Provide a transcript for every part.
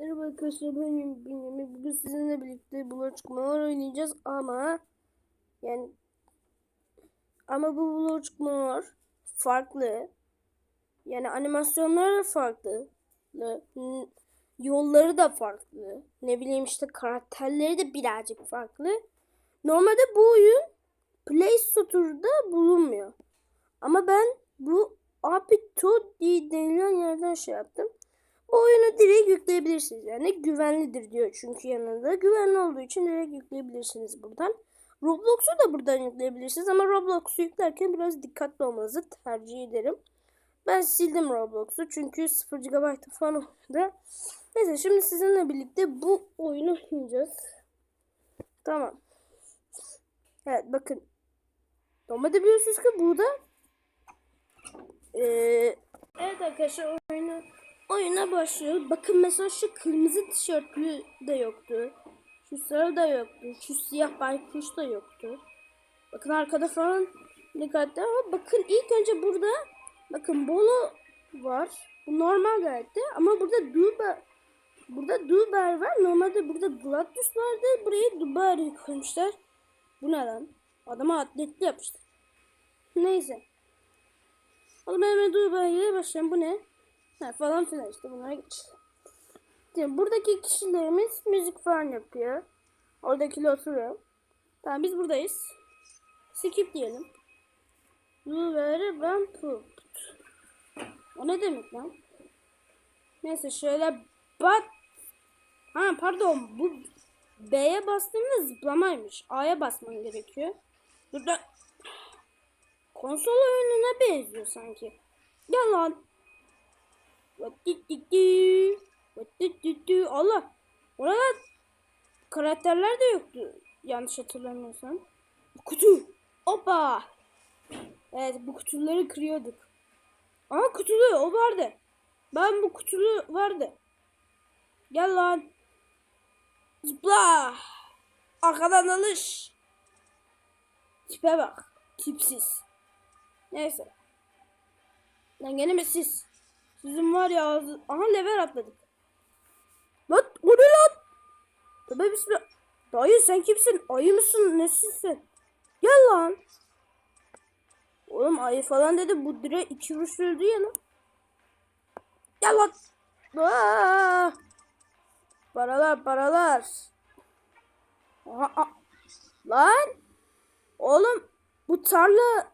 Merhaba arkadaşlar ben Bünyamin. Bugün sizinle birlikte Blur çıkmalar oynayacağız ama yani ama bu Blur çıkmalar farklı. Yani animasyonları da farklı. Yolları da farklı. Ne bileyim işte karakterleri de birazcık farklı. Normalde bu oyun Play Store'da bulunmuyor. Ama ben bu Apito denilen yerden şey yaptım. Bu oyunu direkt yükleyebilirsiniz. Yani güvenlidir diyor çünkü yanında. Güvenli olduğu için direkt yükleyebilirsiniz buradan. Roblox'u da buradan yükleyebilirsiniz ama Roblox'u yüklerken biraz dikkatli olmanızı tercih ederim. Ben sildim Roblox'u çünkü 0 GB falan oldu. Neyse şimdi sizinle birlikte bu oyunu oynayacağız. Tamam. Evet bakın. Normalde biliyorsunuz ki burada ee, evet arkadaşlar oyunu oyuna başlıyor. Bakın mesela şu kırmızı tişörtlü de yoktu. Şu sarı da yoktu. Şu siyah baykuş da yoktu. Bakın arkada falan dikkatli ama bakın ilk önce burada bakın Bolo var. Bu normal gayet ama burada Duber burada Duber var. Normalde burada Gladius vardı. Buraya Duber koymuşlar. Bu ne lan? Adama atletli yapmışlar. Neyse. Oğlum hemen Duber'e başlayayım. Bu ne? Falan filan işte bunlara geç. Şimdi buradaki kişilerimiz müzik falan yapıyor. Oradakiler oturuyor. Tamam biz buradayız. Skip diyelim. Blueberry ben put. O ne demek lan? Neyse şöyle bak. Ha pardon bu B'ye bastığında zıplamaymış. A'ya basman gerekiyor. Burada konsol oyununa benziyor sanki. Gel lan. Allah. Orada karakterler de yoktu. Yanlış hatırlamıyorsam. Kutu. Hoppa. Evet bu kutuları kırıyorduk. Ama kutulu o vardı. Ben bu kutulu vardı. Gel lan. Zıpla. Arkadan alış. Tipe bak. Tipsiz. Neyse. Lan gene mi siz? Sizin var ya ağzı... Aha level atladık. Lan o ne lan? Tabi bismillah. Dayı sen kimsin? Ayı mısın? Nesin sen? Gel lan. Oğlum ayı falan dedi. Bu direkt iki vuruş öldü ya lan. Gel lan. Aa! Paralar paralar. Aha, aha. Lan. Oğlum bu tarla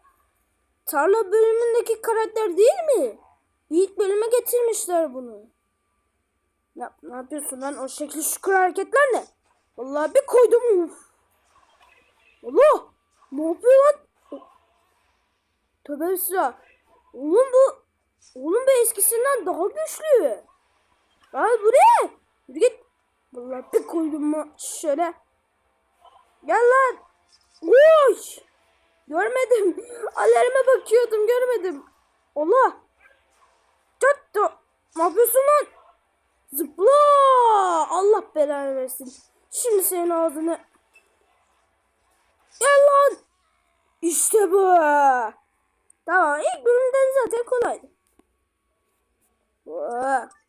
tarla bölümündeki karakter değil mi? İlk bölüme getirmişler bunu. Ne, ne yapıyorsun lan? O şekli şükür hareketler ne? Vallahi bir koydum. Uf. Allah! Ne yapıyor lan? Tövbe bismillah. Oğlum bu Oğlum bu eskisinden daha güçlü. Al bu ne? Yürü git. Vallahi bir koydum mu şöyle. Gel lan. Oy! Görmedim. Alarma bakıyordum görmedim. Allah. Çatto. Ne yapıyorsun lan? Zıpla. Allah belanı versin. Şimdi senin ağzını. Gel lan. İşte bu. Tamam ilk bölümden zaten kolaydı.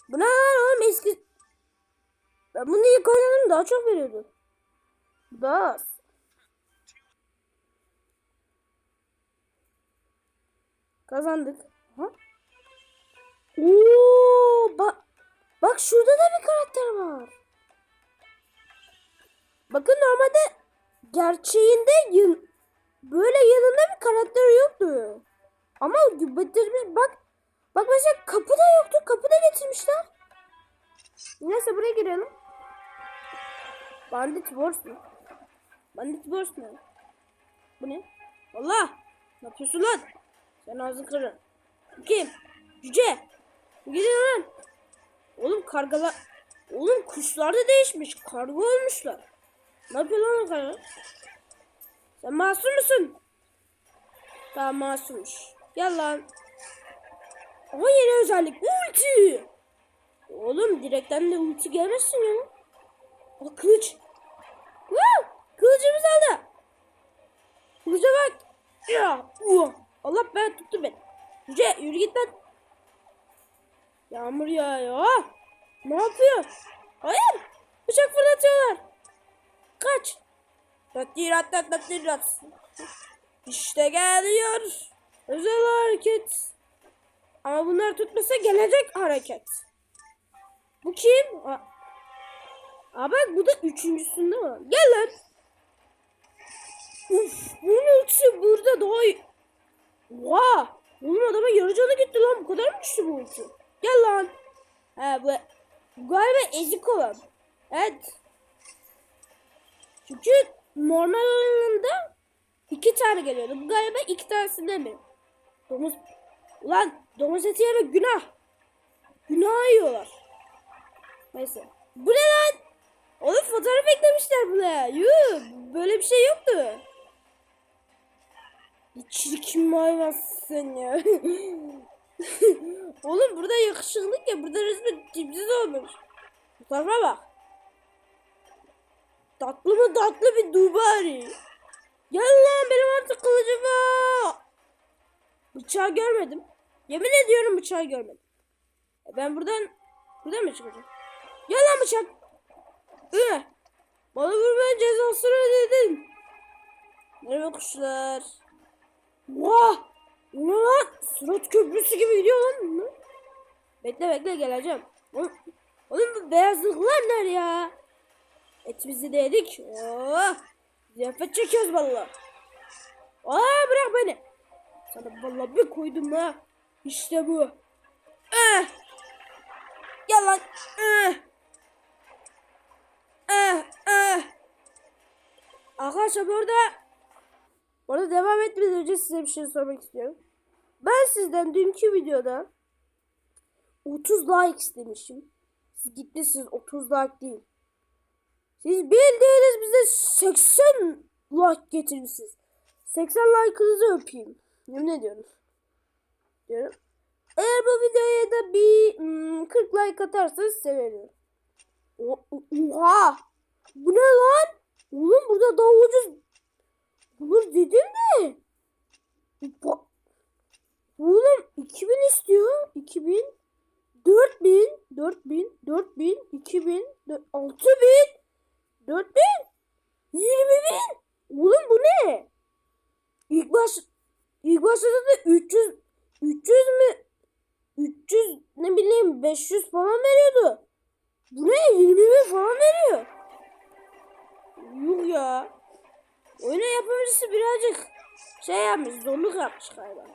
Bu ne lan oğlum eski. Ben bunu ilk oynadım daha çok veriyordu. Daha az. Kazandık. Ha? Oo, bak bak şurada da bir karakter var. Bakın normalde gerçeğinde yıl, böyle yanında bir karakter yoktu. Ama getirmiş bak. Bak mesela kapı da yoktu. Kapı da getirmişler. Neyse buraya girelim. Bandit Wars mu? Bandit Wars mu? Bu ne? Allah! Ne yapıyorsun lan? Sen ağzını kırın. Kim? Cüce. Gidiyor lan. Oğlum kargalar. Oğlum kuşlar da değişmiş. Karga olmuşlar. Ne yapıyor lan o karga? Sen masum musun? Tamam masummuş. Gel lan. Ama yeni özellik. Ulti. Oğlum direkten de ulti gelmesin ya. Aa, kılıç. Woo! Kılıcımız aldı. Kılıca bak. Ya. Allah ben tuttu beni. Yüce yürü git lan. Yağmur yağıyor. Ne yapıyor? Hayır. Bıçak fırlatıyorlar. Kaç. Tattirat tattirat. İşte geliyor. Özel hareket. Ama bunlar tutmasa gelecek hareket. Bu kim? Aa, bak bu da üçüncüsünde var. Gel lan. Uf, bunun ultisi burada daha iyi. Oha! Oğlum adamın yarı canı gitti lan. Bu kadar mı güçlü bu ulti? Gel lan. He bu, galiba ezik olan. Evet. Çünkü normal olanında iki tane geliyordu. Bu galiba iki tanesi mi? Domuz... Ulan domuz eti yemek günah. Günah yiyorlar. Neyse. Bu ne lan? Oğlum fotoğraf eklemişler buraya. Yuh, böyle bir şey yoktu. Çirkin hayvansın ya. Oğlum burada yakışıklık ya. Burada resmen tipsiz olmuş. Fotoğrafa bak. Tatlı mı tatlı bir dubari. Gel lan benim artık kılıcım var. Bıçağı görmedim. Yemin ediyorum bıçağı görmedim. E ben buradan buradan mı çıkacağım? Gel lan bıçak. Üh. Bana vurmanın cezasını ödedin. Merhaba kuşlar. Vah! Ne lan? Surat köprüsü gibi gidiyor lan bunlar. Bekle bekle geleceğim. Oğlum, oğlum bu beyazlıklar ne ya? Etimizi de yedik. Oh! Ziyafet çekiyoruz valla. Aa bırak beni. Sana valla bir koydum ha. İşte bu. Eh! Gel lan. Eh! Eh! Eh! Arkadaşlar burada Orada devam etmeden önce size bir şey sormak istiyorum. Ben sizden dünkü videoda 30 like istemişim. Siz gitmişsiniz 30 like değil. Siz bildiğiniz bize 80 like getirmişsiniz. 80 like'ınızı öpeyim. Yemin ediyorum. Diyorum. Eğer bu videoya da bir hmm, 40 like atarsanız sevinirim. Oha! Bu ne lan? Oğlum burada daha ucuz Bulur dedim? Ba- Oğlum 2000 istiyor. 2000 4000 4000 4000 2000 6000 4000 20000 Oğlum bu ne? İlk baş ilk başta da 300 300 mü 300 ne bileyim 500 falan veriyordu. Bu ne? 20 bin falan veriyor. Yuh ya. Oyuna yapımcısı birazcık şey yapmış, zorluk yapmış galiba.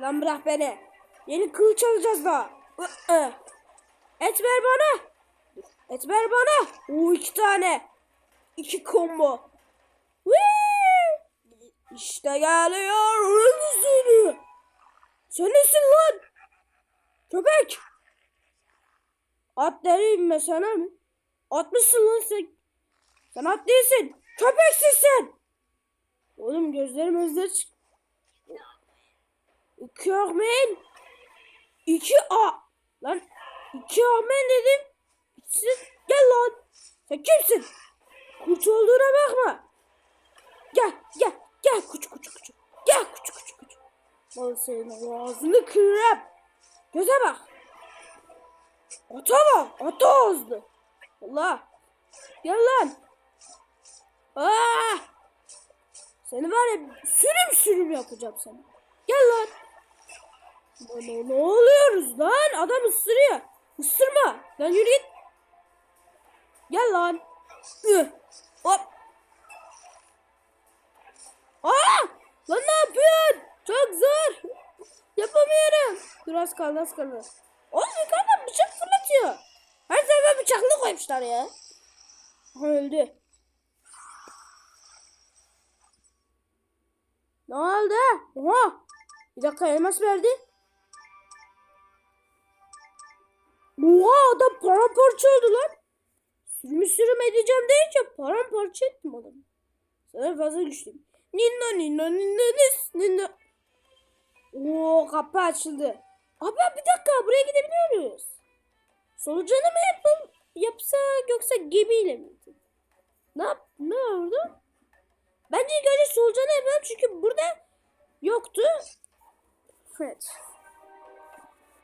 Lan bırak beni. Yeni kılıç alacağız daha. Et ver bana. Et ver bana. Oo iki tane. İki combo. İşte geliyor. Öldü seni. Sen nesin lan? Köpek. At dereyim ben sana mı? Atmışsın lan sen. Sen at değilsin. Köpeksin sen. Oğlum gözlerim özler çık. Ahmet. İki A. Lan iki Ahmet dedim. İkisi gel lan. Sen kimsin? Kurt olduğuna bakma. Gel gel gel kuçu kuçu kuçu. Gel kuçu kuçu kuçu. Lan senin ağzını kırarım. Göze bak. Ata bak. Ata ağızlı. Allah. Gel lan. Ah. Seni var ya sürüm sürüm yapacağım sana. Gel lan. Bana ne oluyoruz lan? Adam ısırıyor. Isırma. Lan yürü git. Gel lan. Üh. Hop. Aa! Lan ne yapıyorsun? Çok zor. Yapamıyorum. Dur az kaldı az kaldı. Oğlum yukarıdan bıçak fırlatıyor. Her sefer bıçaklı koymuşlar ya. Öldü. Ne oldu? Oha! Bir dakika elmas verdi. Oha adam paramparça oldu lan. Sürümü sürüm edeceğim deyince paramparça ettim adamı. Sana fazla güçlüyüm. Ninno ninno ninno nis ninno. Oo kapı açıldı. Abi bir dakika buraya gidebiliyor muyuz? Solucanı mı yapalım, yapsa yoksa gemiyle mi? Ne yap ne orada? Bence ilk önce solucanı yapalım çünkü burada yoktu. Evet.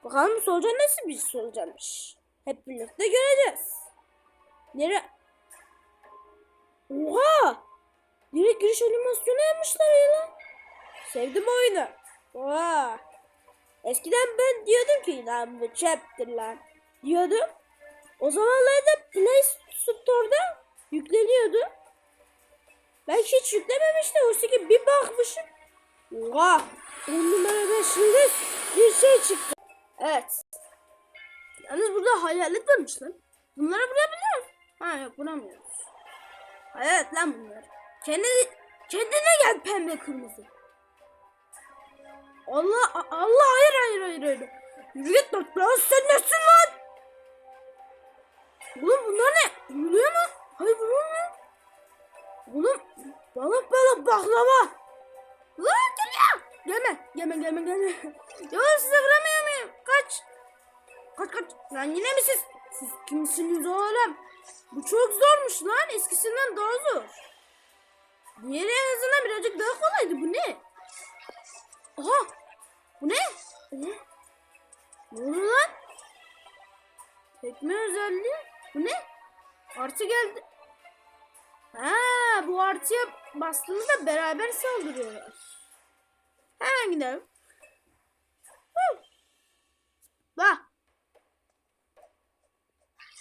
Bakalım solucan nasıl bir solucanmış. Hep birlikte göreceğiz. Nere? Oha! Direkt giriş animasyonu yapmışlar ya lan. Sevdim oyunu. Oha! Eskiden ben diyordum ki lan bu çöptür lan. Diyordum. O zamanlarda Play Store'da yükleniyordu. Ben hiç yüklememiştim. Oysa ki bir bakmışım. Oha! 10 numara 5 yıldız bir şey çıktı. Evet. Yalnız burada hayalet varmış lan. Bunları vurabiliyor Ha yok vuramıyoruz. Hayalet lan bunlar. Kendi, kendine gel pembe kırmızı. Allah Allah hayır hayır hayır hayır. Yürü git lan lan sen nesin lan? Oğlum bunlar ne? Vuruluyor mu? Hayır vurulmuyor. Oğlum balık balık baklava. Lan geliyor. Gelme gelme gelme gelme. Ya size vuramıyor muyum? Kaç. Kaç kaç. Lan yine mi siz? Siz kimsiniz oğlum? Bu çok zormuş lan. Eskisinden daha zor. Diğeri en azından birazcık daha kolaydı. Bu ne? Aha. Bu ne? Oha. Ne oluyor lan? Tekme özelliği. Bu ne? Artı geldi. Ha, bu artıya bastığımızda beraber saldırıyorlar. Hemen gidelim. Bak.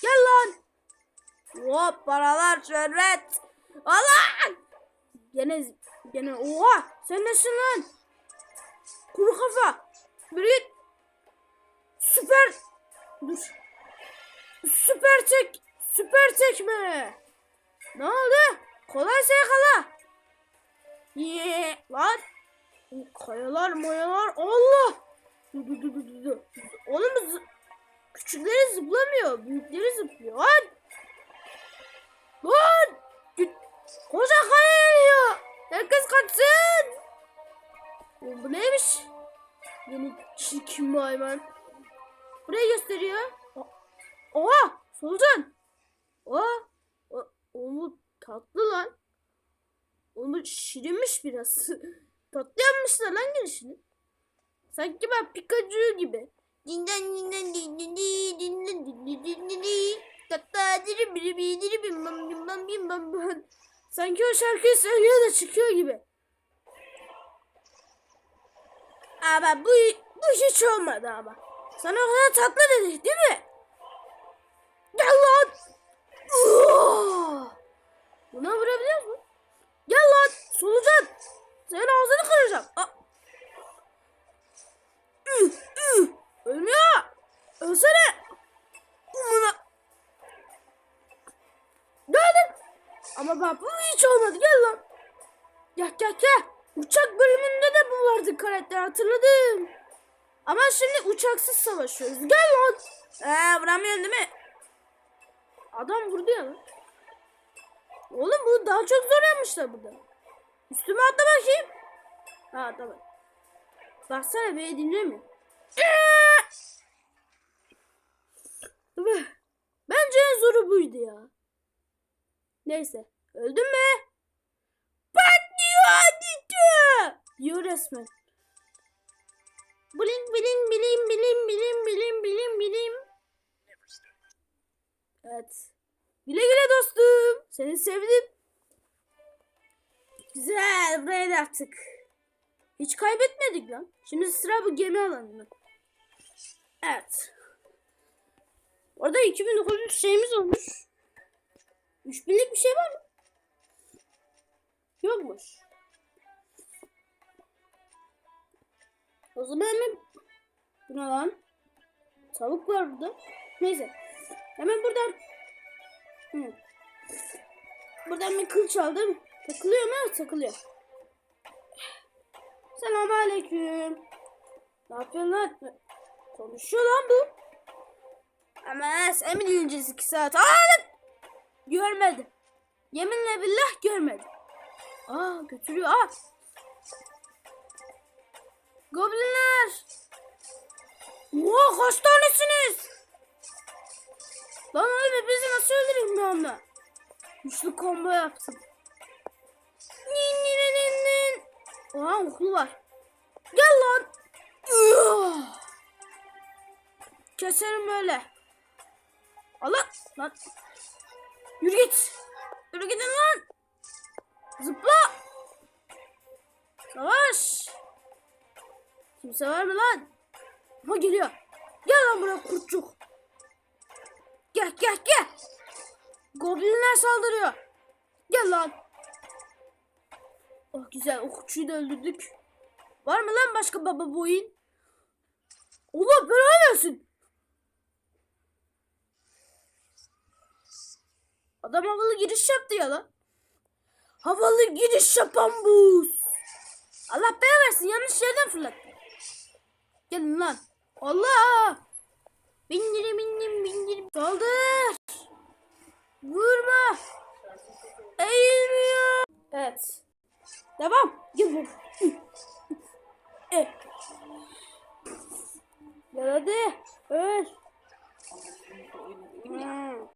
Gel lan. Hop paralar şöhret. Allah! Gene gene oha sen nesin lan? Kuru kafa. Git. Süper. Dur. Süper tek. Süper tekme. Ne oldu? Kolaysa yakala. Ye lan. Kayalar mayalar Allah. Dur dur dur dur dur. Oğlum zı- küçükleri zıplamıyor. Büyükleri zıplıyor. Lan. Lan. Koca kaya geliyor. Herkes kaçsın. Oğlum bu neymiş? Yeni çirkin bir hayvan. Burayı gösteriyor. Oha! Solucan. Oha! Bu tatlı lan. Bu şirinmiş biraz. tatlı yapmışlar lan girişini. Sanki ben Pikachu gibi. Dinden dinden dinden dinden dinden dinden dinden Tatta diri biri biri diri bim bam bim bam bim bam bam. Sanki o şarkıyı söylüyor da çıkıyor gibi. Ama bu, bu hiç olmadı ama. Sana o kadar tatlı dedik değil mi? Oh! Buna vurabiliyor musun? Gel lan solucan. Senin ağzını kıracağım. Aa. Ölmüyor. Ölsene. Buna. Geldim. Ama bak bu hiç olmadı. Gel lan. Gel gel gel. Uçak bölümünde de bu vardı karakter hatırladım. Ama şimdi uçaksız savaşıyoruz. Gel lan. Eee vuramıyorsun değil mi? Adam vurdu ya. Oğlum bu daha çok zor yapmışlar burada. Üstüme atla bakayım. Ha tamam. Baksana beni dinlemiyor. Bence en zoru buydu ya. Neyse. Öldün mü? Patlıyor aditi. Diyor resmen. Bling bilim bilim bilim bilim bilim bilim bilim. Evet. Güle güle dostum. Seni sevdim. Güzel. Buraya da attık. Hiç kaybetmedik lan. Şimdi sıra bu gemi alanında. Evet. Orada 2900 şeyimiz olmuş. 3000'lik bir şey var mı? Yokmuş. O zaman hemen bu ne lan? Tavuk var burada. Neyse. Hemen buradan Hı. Buradan bir kılıç aldım. Takılıyor mu? Takılıyor. Selamun aleyküm. Ne yapıyorsun lan? Konuşuyor lan bu. Ama sen mi dinleyeceğiz iki saat? Aa! Görmedim. Yeminle billah görmedim. Aa götürüyor. Aa. Goblinler. Oha kaç tanesiniz? Lan oğlum bizi nasıl öldüreyim ben onunla? Üçlü combo yaptım. Nin nin nin nin. Oha oklu var. Gel lan. Keserim böyle. Allah lan. Yürü git. Yürü gidin lan. Zıpla. Savaş. Kimse var mı lan? Ha geliyor. Gel lan buraya kurtçuk. Gel gel gel. Goblinler saldırıyor. Gel lan. Oh güzel okçuyu da öldürdük. Var mı lan başka baba bu oyun? Allah belanı versin. Adam havalı giriş yaptı ya lan. Havalı giriş yapan bu. Allah belanı versin yanlış yerden fırlattı. Gelin lan. Allah. Bindirim bindirim bindirim. Saldır. Vurma. Eğilmiyor. Evet. Devam. Gel vur. Evet. Gel hadi. Öl. Hmm.